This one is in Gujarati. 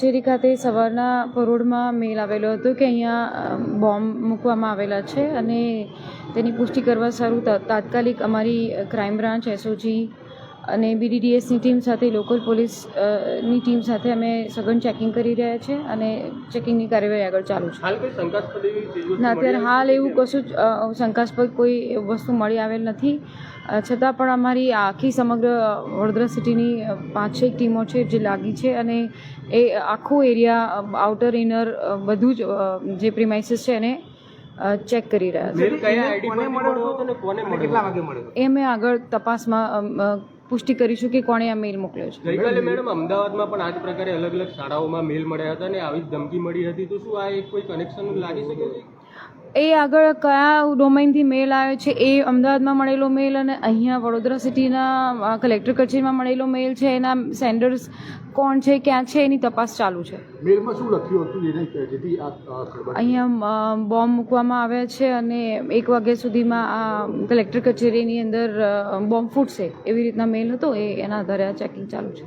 કચેરી ખાતે સવારના પરોડમાં મેલ આવેલો હતો કે અહીંયા બોમ્બ મૂકવામાં આવેલા છે અને તેની પુષ્ટિ કરવા સારું તાત્કાલિક અમારી ક્રાઇમ બ્રાન્ચ એસઓજી અને બીડીડીએસની ટીમ સાથે લોકલ પોલીસની ટીમ સાથે અમે સઘન ચેકિંગ કરી રહ્યા છે અને ચેકિંગની કાર્યવાહી આગળ ચાલુ છે. ના અત્યારે હાલ એવું કશું જ શંકાસ્પદ કોઈ વસ્તુ મળી આવેલ નથી. છતાં પણ અમારી આખી સમગ્ર વડોદરા સિટીની પાંચ છ ટીમો છે જે લાગી છે અને એ આખો એરિયા આઉટર ઇનર બધું જ જે પ્રિમાઇસીસ છે એને ચેક કરી રહ્યા છે. મેલ કયા આઈડી પર મળ્યો હતો અને કોને મળ્યો કેટલા વાગે મળ્યો એ મેં આગળ તપાસમાં પુષ્ટિ કરીશું કે કોણે આ મેલ મોકલ્યો છે. ગઈકાલે મેડમ અમદાવાદમાં પણ આ જ પ્રકારે અલગ અલગ શાળાઓમાં મેલ મળ્યા હતા અને આવી ધમકી મળી હતી. તો શું આ એક કોઈ કનેક્શન લાગી શકે છે? એ આગળ કયા ડોમેનથી મેલ આવ્યો છે? એ અમદાવાદમાં મળેલો મેલ અને અહીંયા વડોદરા સિટીના કલેક્ટર કચેરીમાં મળેલો મેલ છે? એના સેન્ડર્સ કોણ છે? ક્યાં છે? એની તપાસ ચાલુ છે. મેલમાં શું લખ્યું હતું? જેથી અહીંયા બોમ્બ મૂકવામાં આવ્યા છે અને એક વાગ્યા સુધીમાં આ કલેક્ટર કચેરીની અંદર બોમ્બ ફૂટશે એવી રીતના મેલ હતો. એ એના આધારે આ ચેકિંગ ચાલુ છે.